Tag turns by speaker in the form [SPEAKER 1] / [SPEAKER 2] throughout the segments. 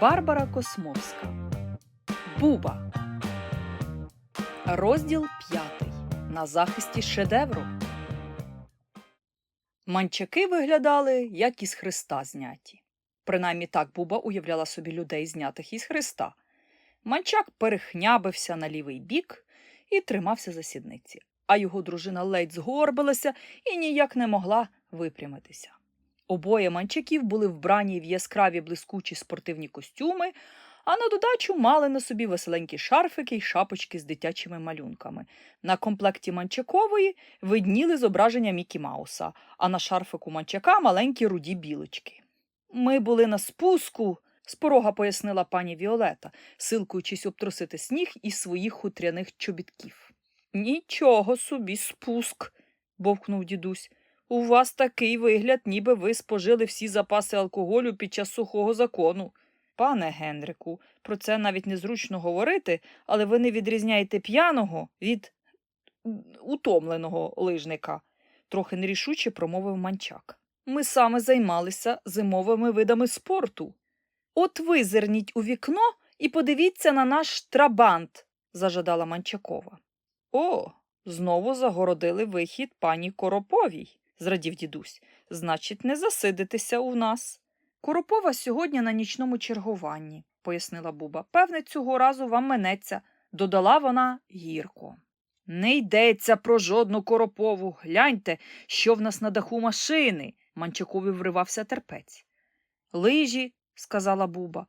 [SPEAKER 1] Барбара Космовська. Буба. Розділ п'ятий. На захисті шедевру. Манчаки виглядали, як із Христа зняті. Принаймні так Буба уявляла собі людей, знятих із Христа. Манчак перехнябився на лівий бік і тримався за сідниці, а його дружина ледь згорбилася і ніяк не могла випрямитися. Обоє манчаків були вбрані в яскраві блискучі спортивні костюми, а на додачу мали на собі веселенькі шарфики й шапочки з дитячими малюнками. На комплекті манчакової видніли зображення Мікі Мауса, а на шарфику манчака маленькі руді білочки. Ми були на спуску, з порога пояснила пані Віолета, силкуючись обтрусити сніг із своїх хутряних чобітків. Нічого собі спуск, бовкнув дідусь. У вас такий вигляд, ніби ви спожили всі запаси алкоголю під час сухого закону. Пане Генрику, про це навіть незручно говорити, але ви не відрізняєте п'яного від утомленого лижника, трохи нерішуче промовив манчак. Ми саме займалися зимовими видами спорту. От визирніть у вікно і подивіться на наш трабант, зажадала Манчакова. О, знову загородили вихід пані Короповій, зрадів дідусь. Значить, не засидитеся у нас. Коропова сьогодні на нічному чергуванні, пояснила Буба. Певне, цього разу вам минеться, додала вона гірко. Не йдеться про жодну коропову. Гляньте, що в нас на даху машини. Манчакові вривався терпець. Лижі, сказала Буба.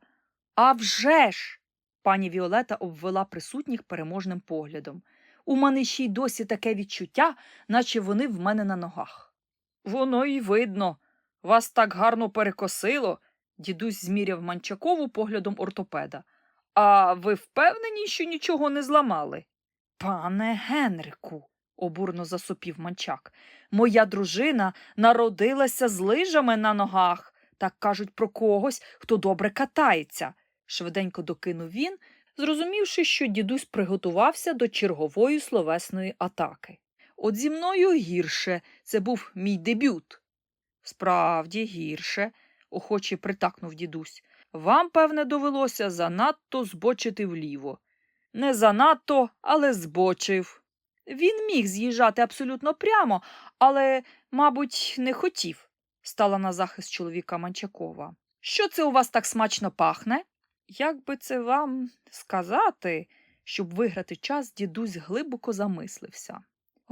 [SPEAKER 1] «А вже ж!» Пані Віолета обвела присутніх переможним поглядом. У мене ще й досі таке відчуття, наче вони в мене на ногах. Воно й видно. Вас так гарно перекосило, дідусь зміряв Манчакову поглядом ортопеда. А ви впевнені, що нічого не зламали? Пане Генрику, обурно засопів манчак, моя дружина народилася з лижами на ногах, так кажуть про когось, хто добре катається, швиденько докинув він, зрозумівши, що дідусь приготувався до чергової словесної атаки. От зі мною гірше, це був мій дебют. Справді гірше, охоче притакнув дідусь. Вам, певне, довелося занадто збочити вліво. Не занадто, але збочив. Він міг з'їжджати абсолютно прямо, але, мабуть, не хотів, стала на захист чоловіка Манчакова. Що це у вас так смачно пахне? Як би це вам сказати, щоб виграти час, дідусь глибоко замислився.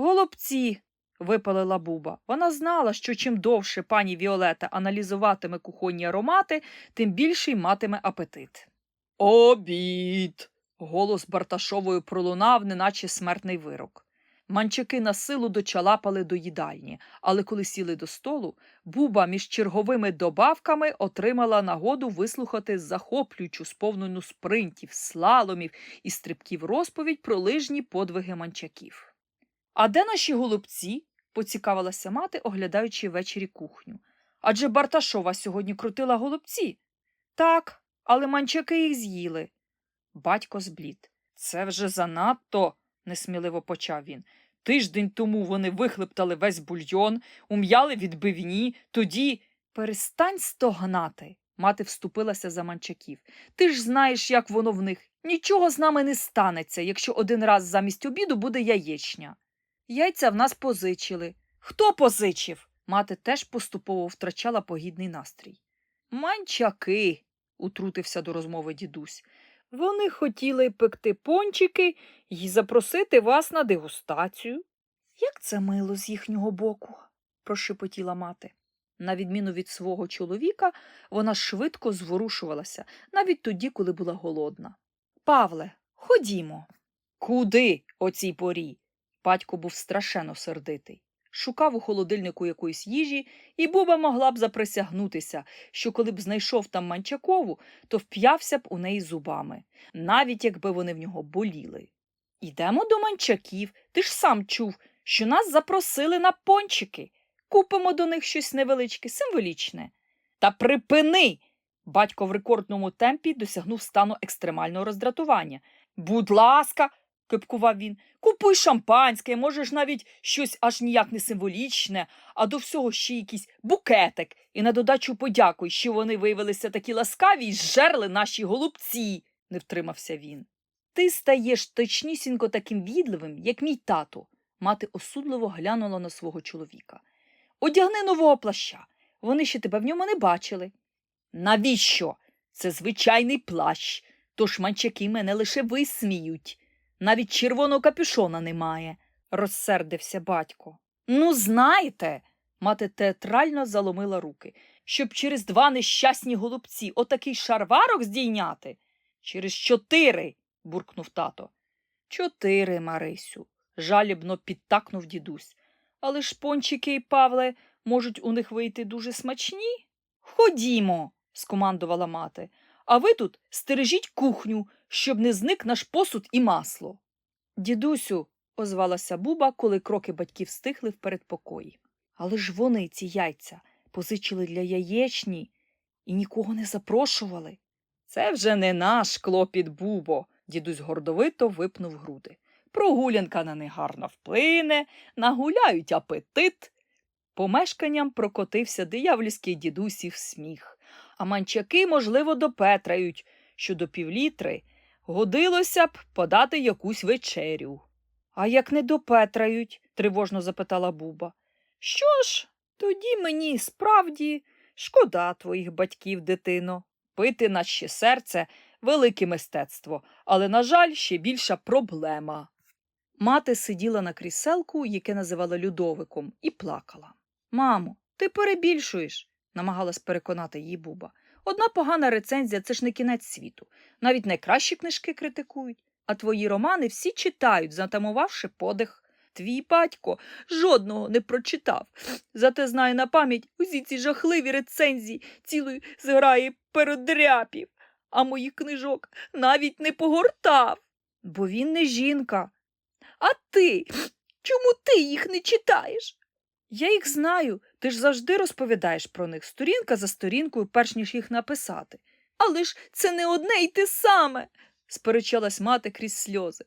[SPEAKER 1] Голубці, випалила Буба. Вона знала, що чим довше пані Віолета аналізуватиме кухонні аромати, тим більший матиме апетит. Обід. Голос Барташової пролунав, неначе смертний вирок. Манчаки на силу дочалапали до їдальні, але коли сіли до столу, Буба між черговими добавками отримала нагоду вислухати захоплюючу сповнену спринтів, слаломів і стрибків розповідь про лижні подвиги манчаків. А де наші голубці? поцікавилася мати, оглядаючи ввечері кухню. Адже Барташова сьогодні крутила голубці. Так, але манчаки їх з'їли. Батько зблід. Це вже занадто, несміливо почав він. Тиждень тому вони вихлептали весь бульйон, ум'яли відбивні, тоді. Перестань стогнати. Мати вступилася за манчаків. Ти ж знаєш, як воно в них. Нічого з нами не станеться, якщо один раз замість обіду буде яєчня. Яйця в нас позичили. Хто позичив? Мати теж поступово втрачала погідний настрій. Манчаки, утрутився до розмови дідусь. Вони хотіли пекти пончики і запросити вас на дегустацію. Як це мило з їхнього боку, прошепотіла мати. На відміну від свого чоловіка, вона швидко зворушувалася, навіть тоді, коли була голодна. Павле, ходімо. Куди о цій порі? Батько був страшенно сердитий. Шукав у холодильнику якоїсь їжі, і Буба могла б заприсягнутися, що коли б знайшов там манчакову, то вп'явся б у неї зубами, навіть якби вони в нього боліли. Ідемо до манчаків, ти ж сам чув, що нас запросили на пончики. Купимо до них щось невеличке, символічне. Та припини. Батько в рекордному темпі досягнув стану екстремального роздратування. Будь ласка, кипкував він. Купуй шампанське, можеш навіть щось аж ніяк не символічне, а до всього ще якийсь букетик. І на додачу подякуй, що вони виявилися такі ласкаві і зжерли наші голубці, не втримався він. Ти стаєш точнісінько таким відливим, як мій тато. Мати осудливо глянула на свого чоловіка. Одягни нового плаща. Вони ще тебе в ньому не бачили. Навіщо? Це звичайний плащ, тож манчаки мене лише висміють. Навіть червоного капюшона немає, розсердився батько. Ну, знаєте, мати театрально заломила руки, щоб через два нещасні голубці отакий шарварок здійняти. Через чотири, буркнув тато. Чотири, Марисю, жалібно підтакнув дідусь. Але ж пончики і Павле можуть у них вийти дуже смачні. Ходімо, скомандувала мати, а ви тут стережіть кухню, щоб не зник наш посуд і масло. Дідусю, озвалася Буба, коли кроки батьків стихли в передпокої. Але ж вони, ці яйця, позичили для яєчні і нікого не запрошували. Це вже не наш клопіт, Бубо, дідусь гордовито випнув груди. Прогулянка на них гарно вплине, нагуляють апетит. Помешканням прокотився диявольський дідусів сміх, а манчаки, можливо, допетрають, що до півлітри годилося б подати якусь вечерю. А як не допетрають? тривожно запитала Буба. Що ж, тоді мені справді шкода твоїх батьків, дитино. Пити наче серце велике мистецтво, але, на жаль, ще більша проблема. Мати сиділа на кріселку, яке називала Людовиком, і плакала. Мамо, ти перебільшуєш, намагалась переконати її Буба. Одна погана рецензія це ж не кінець світу. Навіть найкращі книжки критикують, а твої романи всі читають, затамувавши подих. Твій батько жодного не прочитав. Зате знає на пам'ять усі ці жахливі рецензії цілої зграї передряпів, а моїх книжок навіть не погортав. Бо він не жінка. А ти? Чому ти їх не читаєш? Я їх знаю, ти ж завжди розповідаєш про них сторінка за сторінкою, перш ніж їх написати. Але ж це не одне й те саме, сперечалась мати крізь сльози.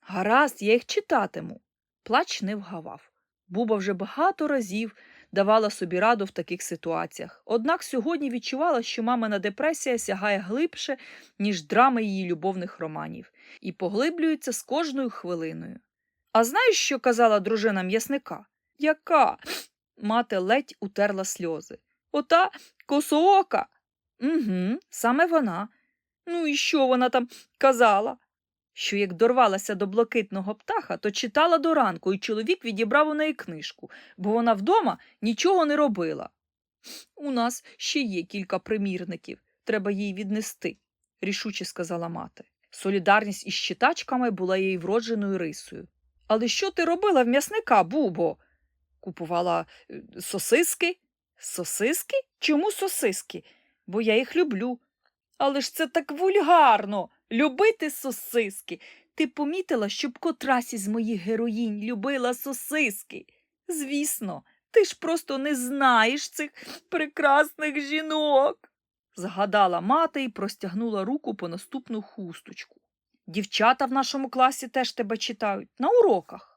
[SPEAKER 1] Гаразд, я їх читатиму. Плач не вгавав. Буба вже багато разів давала собі раду в таких ситуаціях. Однак сьогодні відчувала, що мамина депресія сягає глибше, ніж драми її любовних романів, і поглиблюється з кожною хвилиною. А знаєш, що казала дружина м'ясника? Яка? Мати ледь утерла сльози. Ота косоока. Угу, саме вона. Ну і що вона там казала? Що як дорвалася до блакитного птаха, то читала до ранку, і чоловік відібрав у неї книжку, бо вона вдома нічого не робила. У нас ще є кілька примірників, треба їй віднести, рішуче сказала мати. Солідарність із читачками була її вродженою рисою. Але що ти робила в м'ясника, Бубо? Купувала е, сосиски? Сосиски? Чому сосиски? Бо я їх люблю. Але ж це так вульгарно любити сосиски. Ти помітила, щоб котрась із моїх героїнь любила сосиски? Звісно, ти ж просто не знаєш цих прекрасних жінок. Згадала мати і простягнула руку по наступну хусточку. Дівчата в нашому класі теж тебе читають на уроках.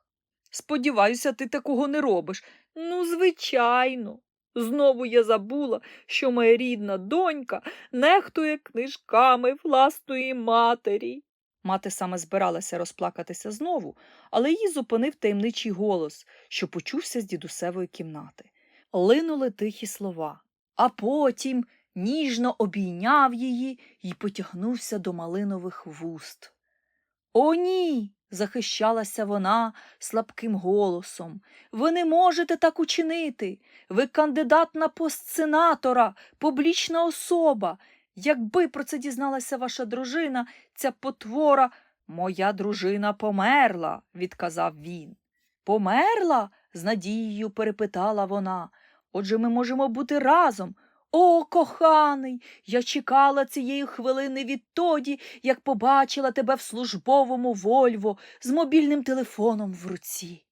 [SPEAKER 1] Сподіваюся, ти такого не робиш. Ну, звичайно. Знову я забула, що моя рідна донька нехтує книжками власної матері. Мати саме збиралася розплакатися знову, але її зупинив таємничий голос, що почувся з дідусевої кімнати. Линули тихі слова, а потім ніжно обійняв її і потягнувся до малинових вуст. О, ні. Захищалася вона слабким голосом. Ви не можете так учинити. Ви кандидат на пост сенатора, публічна особа. Якби про це дізналася ваша дружина, ця потвора. Моя дружина померла, відказав він. Померла? з надією перепитала вона. Отже, ми можемо бути разом. О, коханий, я чекала цієї хвилини відтоді, як побачила тебе в службовому Вольво з мобільним телефоном в руці.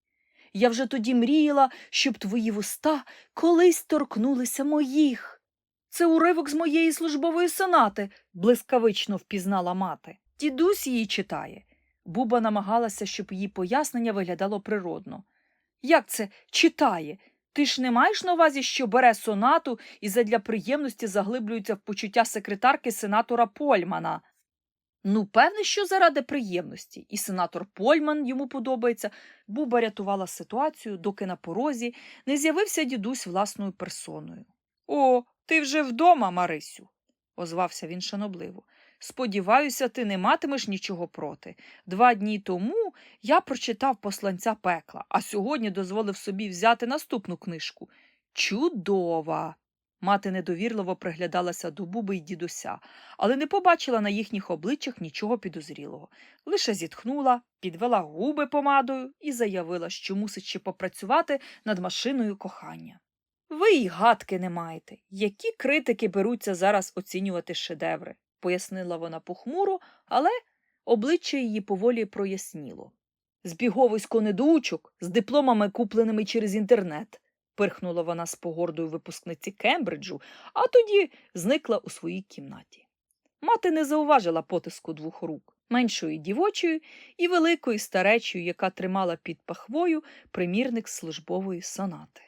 [SPEAKER 1] Я вже тоді мріяла, щоб твої вуста колись торкнулися моїх. Це уривок з моєї службової сонати, блискавично впізнала мати. Дідусь її читає. Буба намагалася, щоб її пояснення виглядало природно. Як це читає? Ти ж не маєш на увазі, що бере сонату і задля приємності заглиблюється в почуття секретарки сенатора Польмана. Ну, певне, що заради приємності, і сенатор Польман йому подобається. Буба рятувала ситуацію, доки на порозі не з'явився дідусь власною персоною. О, ти вже вдома, Марисю, озвався він шанобливо. Сподіваюся, ти не матимеш нічого проти. Два дні тому я прочитав посланця пекла, а сьогодні дозволив собі взяти наступну книжку. Чудова. Мати недовірливо приглядалася до буби й дідуся, але не побачила на їхніх обличчях нічого підозрілого. Лише зітхнула, підвела губи помадою і заявила, що мусить ще попрацювати над машиною кохання. Ви й гадки не маєте. Які критики беруться зараз оцінювати шедеври, пояснила вона похмуро, але обличчя її поволі проясніло. Збіговисько недоучок з дипломами, купленими через інтернет, пирхнула вона з погордою випускниці Кембриджу, а тоді зникла у своїй кімнаті. Мати не зауважила потиску двох рук меншої дівочої і великої старечої, яка тримала під пахвою примірник службової сонати.